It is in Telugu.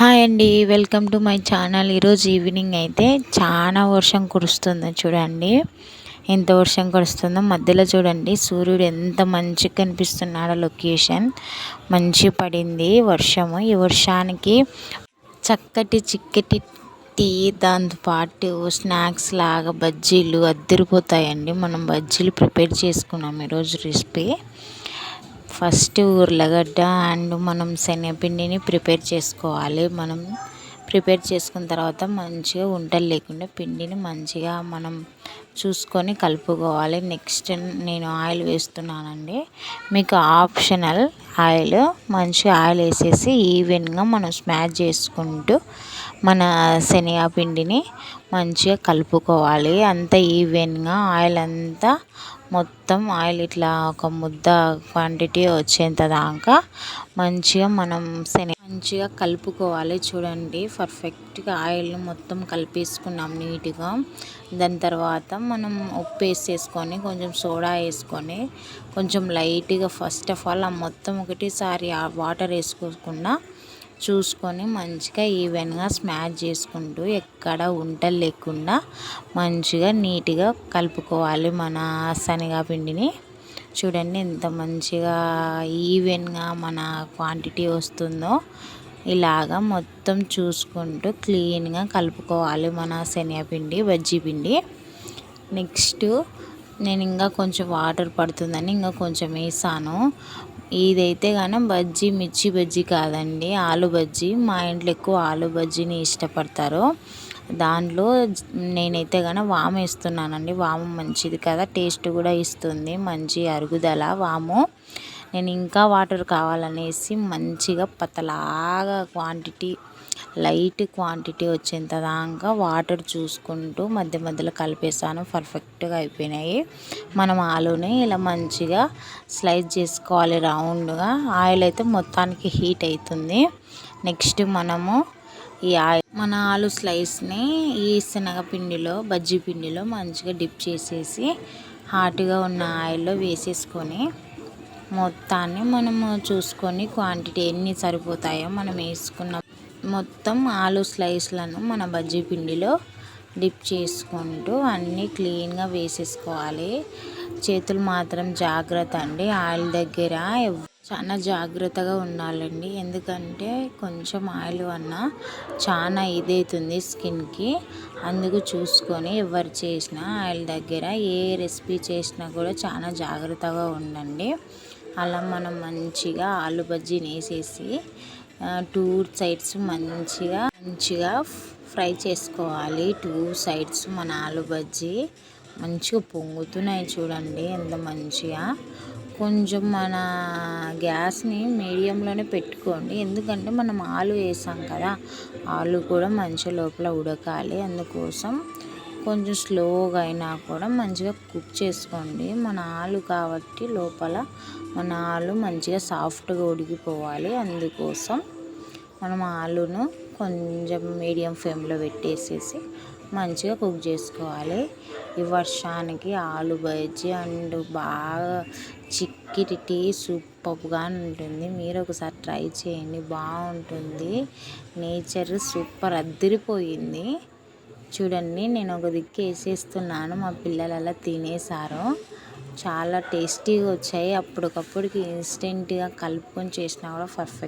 హాయ్ అండి వెల్కమ్ టు మై ఛానల్. ఈరోజు ఈవినింగ్ అయితే చాలా వర్షం కురుస్తుంది చూడండి. ఎంత వర్షం కురుస్తుందో మధ్యలో చూడండి. సూర్యుడు ఎంత మంచిగా కనిపిస్తున్నాడో లొకేషన్. మంచి పడింది వర్షము. ఈ వర్షానికి చక్కటి చిక్కటి టీ దాంతోపాటు స్నాక్స్ లాగా బజ్జీలు అద్దరిపోతాయండి. మనం బజ్జీలు ప్రిపేర్ చేసుకున్నాం ఈరోజు రెసిపీ. ఫస్ట్ ఉర్లగడ్డ అండ్ మనం శనగపిండిని ప్రిపేర్ చేసుకోవాలి. మనం ప్రిపేర్ చేసుకున్న తర్వాత మంచిగా ఉండలు లేకుండా పిండిని మంచిగా మనం చూసుకొని కలుపుకోవాలి. నెక్స్ట్ నేను ఆయిల్ వేస్తున్నానండి. మీకు ఆప్షనల్ ఆయిల్ మంచిగా ఆయిల్ వేసేసి ఈవెన్గా మనం స్మాష్ చేసుకుంటూ మన శనగపిండిని మంచిగా కలుపుకోవాలి. అంత ఈవెన్గా ఆయిల్ అంతా మొత్తం ఆయిల్ ఇట్లా ఒక ముద్ద క్వాంటిటీ వచ్చేంత దాకా మంచిగా మనం శని మంచిగా కలుపుకోవాలి. చూడండి పర్ఫెక్ట్గా ఆయిల్ని మొత్తం కలిపేసుకున్నాం నీట్గా. దాని తర్వాత మనం ఉప్పు వేసేసుకొని కొంచెం సోడా వేసుకొని కొంచెం లైట్గా ఫస్ట్ ఆఫ్ ఆల్ ఆ మొత్తం ఒకటిసారి ఆ వాటర్ వేసుకోకుండా చూసుకొని మంచిగా ఈవెన్గా స్మాష్ చేసుకుంటూ ఎక్కడ ఉంటలు లేకుండా మంచిగా నీట్గా కలుపుకోవాలి మన శనగపిండిని. చూడండి ఎంత మంచిగా ఈవెన్గా మన క్వాంటిటీ వస్తుందో ఇలాగా మొత్తం చూసుకుంటూ క్లీన్గా కలుపుకోవాలి మన శనగపిండి బజ్జీ పిండి నెక్స్ట్ నేను ఇంకా కొంచెం వాటర్ పడుతుందని ఇంకా కొంచెం వేసాను. ఇదైతే కానీ బజ్జీ మిర్చి బజ్జీ కాదండి ఆలు బజ్జీ. మా ఇంట్లో ఎక్కువ ఆలు బజ్జీని ఇష్టపడతారు. దాంట్లో నేనైతే కానీ వాము వేస్తున్నానండి. వాము మంచిది కదా టేస్ట్ కూడా ఇస్తుంది. మంచి అరుగుదల వాము. నేను ఇంకా వాటర్ కావాలనేసి మంచిగా పతలాగా క్వాంటిటీ లైట్ క్వాంటిటీ వచ్చేంత దాకా వాటర్ చూసుకుంటూ మధ్య మధ్యలో కలిపేసాను పర్ఫెక్ట్గా అయిపోయినాయి. మనం ఆలుని ఇలా మంచిగా స్లైస్ చేసుకోవాలి. రౌండ్గా ఆయిల్ అయితే మొత్తానికి హీట్ అవుతుంది. నెక్స్ట్ మనము ఈ ఆయిల్ మన ఆలు స్లైస్ని ఈ శనగపిండిలో బజ్జీ పిండిలో మంచిగా డిప్ చేసేసి హాట్గా ఉన్న ఆయిల్లో వేసేసుకొని మొత్తాన్ని మనము చూసుకొని క్వాంటిటీ ఎన్ని సరిపోతాయో మనం వేసుకున్న మొత్తం ఆలు స్లైస్లను మన బజ్జీ పిండిలో డిప్ చేసుకుంటూ అన్నీ క్లీన్గా వేసేసుకోవాలి. చేతులు మాత్రం జాగ్రత్త అండి. ఆయిల్ దగ్గర చాలా జాగ్రత్తగా ఉండాలండి. ఎందుకంటే కొంచెం ఆయిల్ వల్ల చాలా ఇదవుతుంది స్కిన్కి. అందుకు చూసుకొని ఎవరు చేసినా ఆయిల్ దగ్గర ఏ రెసిపీ చేసినా కూడా చాలా జాగ్రత్తగా ఉండండి. అలా మనం మంచిగా ఆలు బజ్జీని వేసేసి టూ సైడ్స్ మంచిగా మంచిగా ఫ్రై చేసుకోవాలి. టూ సైడ్స్ మన ఆలు బజ్జీ మంచిగా పొంగుతున్నాయి చూడండి ఎంత మంచిగా. కొంచెం మన గ్యాస్ని మీడియంలోనే పెట్టుకోండి. ఎందుకంటే మనం ఆలు వేసాం కదా ఆలు కూడా మంచిగా లోపల ఉడకాలి. అందుకోసం కొంచెం స్లోగా అయినా కూడా మంచిగా కుక్ చేసుకోండి. మన ఆలు కాబట్టి లోపల మన ఆలు మంచిగా సాఫ్ట్గా ఉడికిపోవాలి. అందుకోసం మనం ఆలును కొంచెం మీడియం ఫ్లేమ్లో పెట్టేసేసి మంచిగా కుక్ చేసుకోవాలి. ఈ వర్షానికి ఆలు బజ్జీ అండ్ బాగా చిక్కిటి టీ సూపర్గా ఉంటుంది. మీరు ఒకసారి ట్రై చేయండి. బాగుంటుంది. నేచర్ సూపర్ అద్దరిపోయింది. చూడండి నేను ఒక దిక్కు వేసేస్తున్నాను. మా పిల్లలు అలా తినేసారు చాలా టేస్టీగా వచ్చాయి. అప్పటికప్పుడుకి ఇన్స్టెంట్గా కలుపుకొని చేసినా కూడా పర్ఫెక్ట్